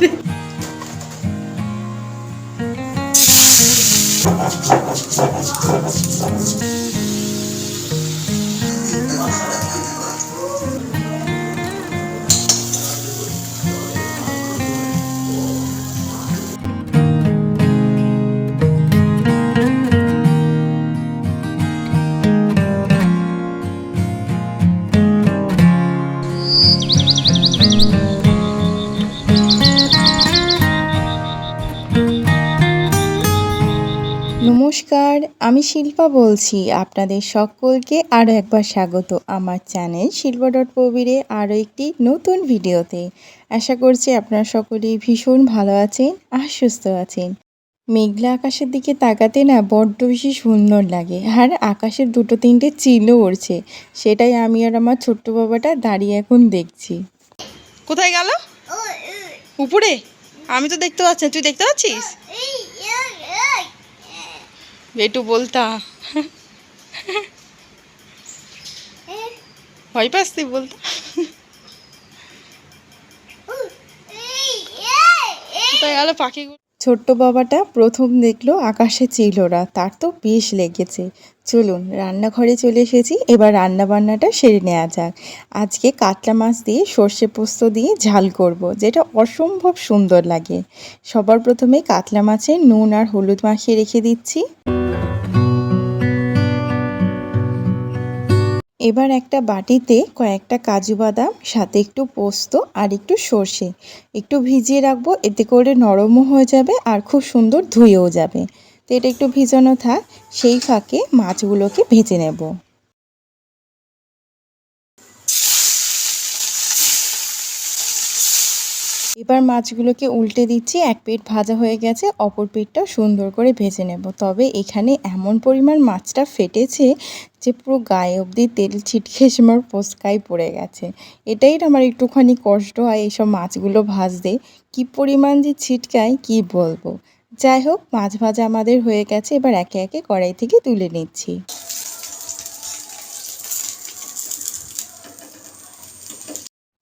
করে নমস্কার আমি শিল্পা বলছি। আপনাদের সকলকে আরও একবার স্বাগত আমার চ্যানেল শিল্পা ডট প্রবীরে আরও একটি নতুন ভিডিওতে। আশা করছি আপনারা সকলেই ভীষণ ভালো আছেন আর সুস্থ আছেন। মেঘলা আকাশের দিকে তাকাতে না বড্ড বেশি সুন্দর লাগে আর আকাশের দুটো তিনটে চিলও উড়ছে সেটাই আমি আর আমার ছোট্ট বাবাটা দাঁড়িয়ে এখন দেখছি। কোথায় গেল? উপরে? আমি তো দেখতে পাচ্ছি তুই দেখতে পাচ্ছিস? একটু বলতা। ভয় পাস তুই বলতা। কোথায় গেল পাখিগুলো ছোট্ট বাবাটা প্রথম দেখল আকাশে চিলোরা তার তো বেশ লেগেছে। চলুন, রান্নাঘরে চলে এসেছি, এবার রান্না বান্নাটা সেরে নেওয়া যাক। আজকে কাতলা মাছ দিয়ে সর্ষে পোস্ত দিয়ে ঝাল করব, যেটা অসম্ভব সুন্দর লাগে। সবার প্রথমে কাতলা মাছে নুন আর হলুদ মাখিয়ে রেখে দিচ্ছি। এবার একটা বাটিতে কয়েকটা কাজু বাদাম, সাথে একটু পোস্ত আর একটু সর্ষে। একটু ভিজিয়ে রাখব, এতে করে নরমও হয়ে যাবে আর খুব সুন্দর ধুয়েও যাবে। তো এটা একটু ভিজানো থাক, সেই ফাঁকে মাছগুলোকে ভেজে নেব। এবার মাছগুলোকে উল্টে দিচ্ছি, এক পিঠ ভাজা হয়ে গেছে, অপর পিঠটাও সুন্দর করে ভেজে নেব। তবে এখানে এমন পরিমাণ মাছটা ফেটেছে যে পুরো গায়ে অবধি তেল ছিটকে এসে আমার পোস্কায় পড়ে গেছে। এটাই আমার একটুখানি কষ্ট হয় এইসব মাছগুলো ভাজতে। কি পরিমাণ যে ছিটকায়, কি বলব? যাই হোক, মাছ ভাজা আমাদের হয়ে গেছে, এবার একে একে কড়াই থেকে তুলে নিচ্ছি।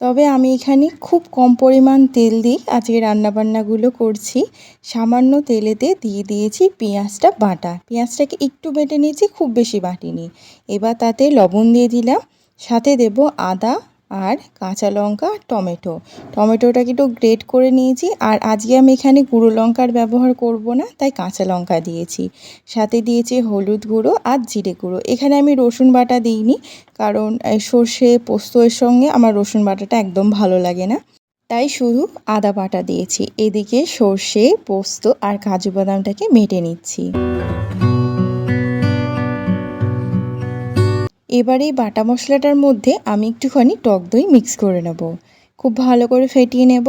তবে আমি এখানে খুব কম পরিমাণ তেল দিই আজকে রান্নাবান্নাগুলো করছি। সামান্য তেলেতে দিয়ে দিয়েছি পেঁয়াজটা বাটা। পেঁয়াজটাকে একটু বেটে নিয়েছি, খুব বেশি বাটিনি। এবার তাতে লবণ দিয়ে দিলাম। সাথে দেব আদা আর কাঁচা লঙ্কা টমেটো। টমেটোটাকে একটু গ্রেট করে নিয়েছি আর আজকে আমি এখানে গুঁড়ো লঙ্কার ব্যবহার করব না, তাই কাঁচা লঙ্কা দিয়েছি। সাথে দিয়েছি হলুদ গুঁড়ো আর জিরে গুঁড়ো। এখানে আমি রসুন বাটা দিইনি, কারণ সর্ষে পোস্ত এর সঙ্গে আমার রসুন বাটাটা একদম ভালো লাগে না। তাই শুধু আদা বাটা দিয়েছি। এদিকে সর্ষে, পোস্ত আর কাজু বাদামটাকে মেটে নিচ্ছি। এবার এই বাটা মশলাটার মধ্যে আমি একটুখানি টক দই মিক্স করে নেব। খুব ভালো করে ফেটিয়ে নেব।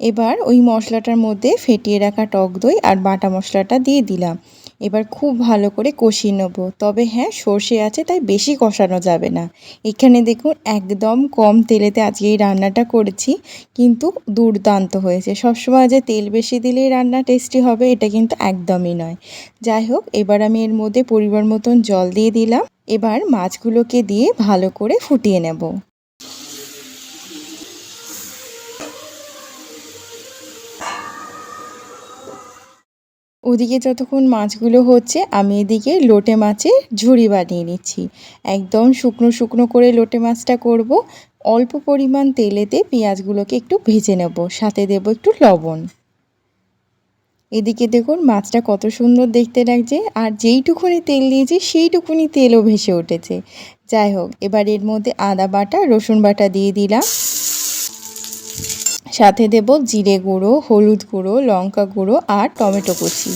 এবার ওই মশলাটার মধ্যে ফেটিয়ে রাখা টক দই আর বাটা মশলাটা দিয়ে দিলাম। এবার খুব ভালো করে কষিয়ে নেব। তবে হ্যাঁ সর্ষে আছে, তাই বেশি কষানো যাবে না। এখানে দেখুন, একদম কম তেলেতে আজকে এই রান্নাটা করেছি, কিন্তু দুর্দান্ত হয়েছে। সবসময় যে তেল বেশি দিলেই রান্না টেস্টি হবে, এটা কিন্তু একদমই নয়। যাই হোক, এবার আমি এর মধ্যে পরিবার মতন জল দিয়ে দিলাম। এবার মাছগুলোকে দিয়ে ভালো করে ফুটিয়ে নেব। ওদিকে যতক্ষণ মাছগুলো হচ্ছে, আমি এদিকে লোটে মাছের ঝুড়ি বানিয়ে নিচ্ছি। একদম শুকনো শুকনো করে লোটে মাছটা করব। অল্প পরিমাণ তেলেতে পেঁয়াজগুলোকে একটু ভেজে নেব, সাথে দেব একটু লবণ। এদিকে দেখুন মাছটা কত সুন্দর দেখতে লাগছে, আর যেইটুকুনি তেল দিয়েছি সেইটুকুনি তেলও ভেসে উঠেছে। যাই হোক, এবার এর মধ্যে আদা বাটা, রসুন বাটা দিয়ে দিলাম। সাথে দেব জিরে গুঁড়ো, হলুদ গুঁড়ো, লঙ্কা গুঁড়ো আর টমেটো কুচি।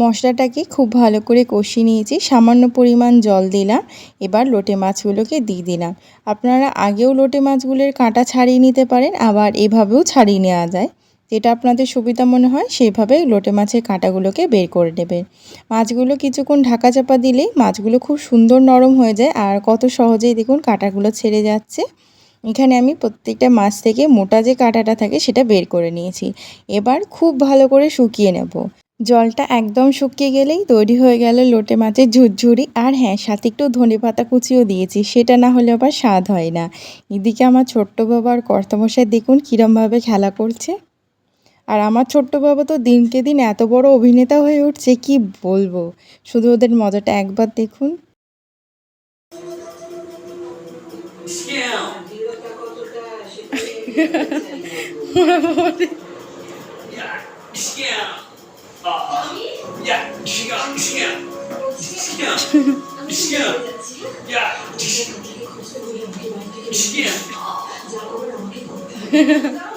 মশলাটাকে খুব ভালো করে কষিয়ে নিয়েছি, সামান্য পরিমাণ জল দিলাম, এবার লোটে মাছগুলোকে দিয়ে দিলাম। আপনারা আগেও লোটে মাছগুলোর কাঁটা ছাড়িয়ে নিতে পারেন, আবার এভাবেও ছাড়িয়ে নেওয়া যায়। যেটা আপনাদের সুবিধা মনে হয় সেইভাবে লোটে মাছের কাঁটাগুলোকে বের করে নেবেন মাছগুলো কিছুক্ষণ ঢাকা চাপা দিলেই মাছগুলো খুব সুন্দর নরম হয়ে যায় আর কত সহজেই দেখুন কাঁটাগুলো ছেড়ে যাচ্ছে। এখানে আমি প্রত্যেকটা মাছ থেকে মোটা যে কাঁটাটা থাকে সেটা বের করে নিয়েছি। এবার খুব ভালো করে শুকিয়ে নেব। জলটা একদম শুকিয়ে গেলেই তৈরি হয়ে গেল লোটে মাছের ঝুরঝুরি। আর হ্যাঁ সাথে একটু ধনে পাতা কুচিও দিয়েছি, সেটা না হলে আবার স্বাদ হয় না। এদিকে আমার ছোট্ট বাবার আর কর্তামশাই দেখুন কীরমভাবে খেলা করছে। আর আমার ছোট্ট বাবা তো দিনকে দিন এত বড় অভিনেতা হয়ে উঠছে কি বলব? শুধু ওদের মজাটা একবার দেখুন।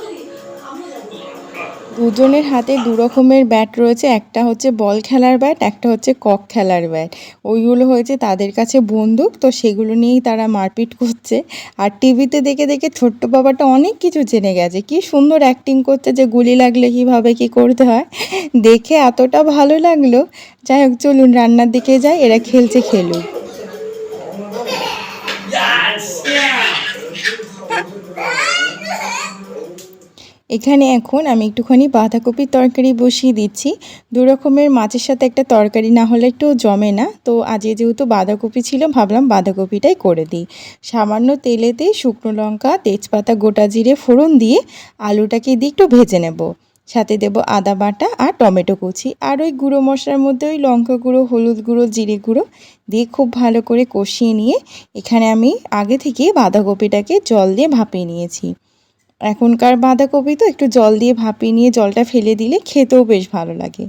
দুজনের হাতে দু রকমের ব্যাট রয়েছে। একটা হচ্ছে বল খেলার ব্যাট একটা হচ্ছে কক খেলার ব্যাট ওইগুলো হয়েছে তাদের কাছে বন্দুক, তো সেগুলো নিয়েই তারা মারপিট করছে। আর টিভিতে দেখে দেখে ছোট্ট বাবাটা অনেক কিছু জেনে গেছে। কি সুন্দর অ্যাক্টিং করছে যে গুলি লাগলে কীভাবে কী করতে হয়। দেখে এতটা ভালো লাগল। যাই হোক, চলুন রান্নার দিকে যাই। এরা খেলছে খেলুক। এখানে এখন আমি একটুখানি বাঁধাকপির তরকারি বসিয়ে দিচ্ছি। দু রকমের মাছের সাথে একটা তরকারি না হলে একটু জমে না। তো আজকে যেহেতু বাঁধাকপি ছিল, ভাবলাম বাঁধাকপিটাই করে দিই। সামান্য তেলেতে শুকনো লঙ্কা, তেজপাতা, গোটা জিরে ফোড়ন দিয়ে আলুটাকে দিয়ে একটু ভেজে নেব। সাথে দেব আদা বাটা আর টমেটো কুচি। আর ওই গুঁড়ো মশলার মধ্যে ওই লঙ্কা গুঁড়ো, হলুদ গুঁড়ো, জিরে গুঁড়ো দিয়ে খুব ভালো করে কষিয়ে নিয়ে এখানে আমি আগে থেকে বাঁধাকপিটাকে জল দিয়ে ভাপিয়ে নিয়েছি। এখনকার বাঁধাকপি তো একটু জল দিয়ে ভাপিয়ে নিয়ে জলটা ফেলে দিলে খেতেও বেশ ভালো লাগে।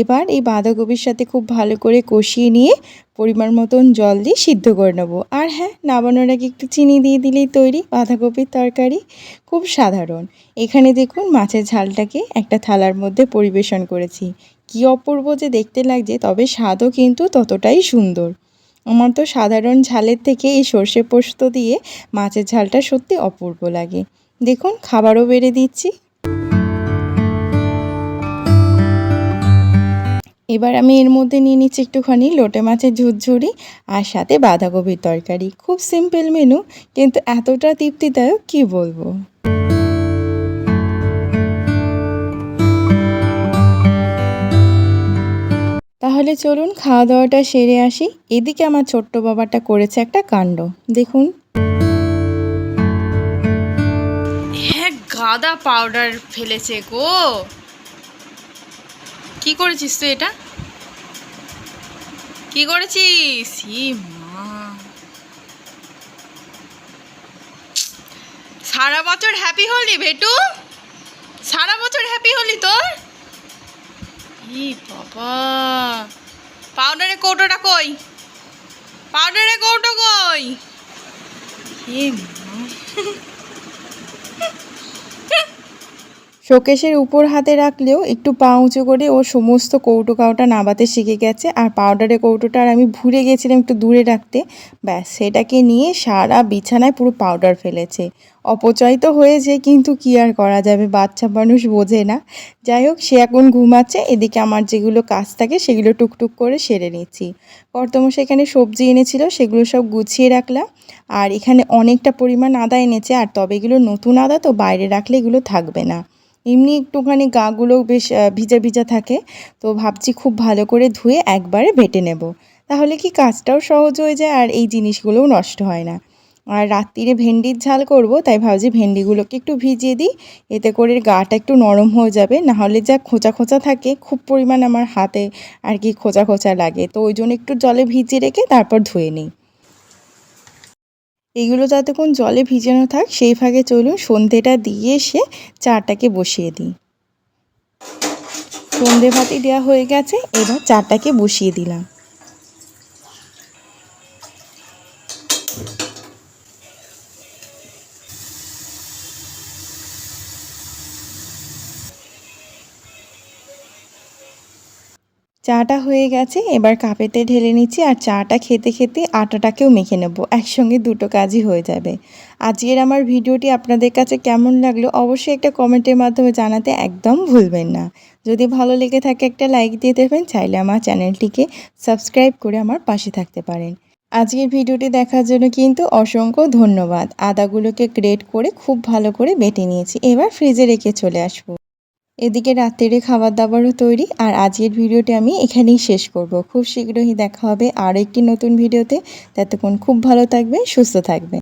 এবার এই বাঁধাকপির সাথে খুব ভালো করে কষিয়ে নিয়ে পরিমাণ মতন জল দিয়ে সিদ্ধ করে নেব। আর হ্যাঁ নামানোর আগে একটু চিনি দিয়ে দিলেই তৈরি বাঁধাকপির তরকারি। খুব সাধারণ। এখানে দেখুন মাছের ঝালটাকে একটা থালার মধ্যে পরিবেশন করেছি। কী অপূর্ব যে দেখতে লাগছে, তবে স্বাদও কিন্তু ততটাই সুন্দর। আমার তো সাধারণ ঝালের থেকে এই সর্ষে পোস্ত দিয়ে মাছের ঝালটা সত্যি অপূর্ব লাগে। দেখুন, খাবারও বেড়ে দিচ্ছি। এবার আমি এর মধ্যে নিয়ে নিচ্ছি একটুখানি লোটে মাছের ঝুরঝুরি আর সাথে বাঁধাকপির তরকারি। খুব সিম্পল মেনু কিন্তু এতটা তৃপ্তিদায়ক কি বলব? তাহলে চলুন খাওয়া দাওয়াটা সেরে আসি। এদিকে আমার ছোট্ট বাবাটা করেছে একটা কাণ্ড। দেখুন। গাদা পাউডার ফেলেছে গো। কি করেছিস তুই এটা? কি করেছিস? সারা বছর হ্যাপি হলি ভেটু? সারা বছর হ্যাপি হলি তোর? ই বাবা। পাউডারের কৌটোটা কই? পাউডারের কৌটো কই ই মা শোকেশের উপর হাতে রাখলেও একটু পা উঁচু করে ও সমস্ত কৌটো কাউটা নাবাতে শিখে গেছে। আর পাউডারের কৌটোটা আর আমি ভুলে গেছিলাম একটু দূরে রাখতে। ব্যাস, সেটাকে নিয়ে সারা বিছানায় পুরো পাউডার ফেলেছে। অপচয় তো হয়েছে, কিন্তু কি আর করা যাবে? বাচ্চা মানুষ বোঝে না। যাই হোক, সে এখন ঘুমাচ্ছে। এদিকে আমার যেগুলো কাজ থাকে, সেগুলো টুকটুক করে সেরে নিচ্ছি। কর্তমশ এখানে সবজি এনেছিল, সেগুলো সব গুছিয়ে রাখলাম। আর এখানে অনেকটা পরিমাণ আদা এনেছে। আর তবে এগুলো নতুন আদা, তো বাইরে রাখলে এগুলো থাকবে না। এমনি একটুখানি গাগুলো বেশ ভিজা ভিজা থাকে। তো ভাবছি খুব ভালো করে ধুয়ে একবারে বেটে নেব। তাহলে কি কাজটাও সহজ হয়ে যায় আর এই জিনিসগুলোও নষ্ট হয় না। আর রাত্রিরে ভেন্ডির ঝাল করব, তাই ভাবছি ভেন্ডিগুলোকে একটু ভিজিয়ে দিই। এতে করে গাটা একটু নরম হয়ে যাবে। না হলে যা খোঁচা খোঁচা থাকে, খুব পরিমাণ আমার হাতে আর কি খোঁচা খোঁচা লাগে। তো ওই জন্য একটু জলে ভিজিয়ে রেখে তারপর ধুয়ে নিই। এগুলো যতক্ষণ জলে ভিজানো থাক, সেই ভাগে চলুন সন্ধেটা দিয়ে এসে চাটাকে বসিয়ে দিই। সন্ধে ভাতি দেওয়া হয়ে গেছে, এবার চাটাকে বসিয়ে দিলাম। চাটা হয়ে গেছে, এবার কাপেতে ঢেলে নিচ্ছি আর চাটা খেতে খেতে আটাটাকেও মেখে নেব, একসঙ্গে দুটো কাজই হয়ে যাবে। আজকের আমার ভিডিওটি আপনাদের কাছে কেমন লাগল অবশ্যই একটা কমেন্টের মাধ্যমে জানাতে একদম ভুলবেন না। যদি ভালো লেগে থাকে একটা লাইক দিয়ে দেবেন, চাইলে আমার চ্যানেলটিকে সাবস্ক্রাইব করে আমার পাশে থাকতে পারেন। আজকের ভিডিওটি দেখার জন্য কিন্তু অসংখ্য ধন্যবাদ। আদাগুলোকে গ্রেট করে খুব ভালো করে বেটে নিয়েছি, এবার ফ্রিজে রেখে চলে আসব। এদিকে রাত্রের খাবার দাবারও তৈরি আর আজকের ভিডিওটি আমি এখানেই শেষ করব। খুব শীঘ্রই দেখা হবে আর একটি নতুন ভিডিওতে। ততক্ষণ খুব ভালো থাকবে সুস্থ থাকবে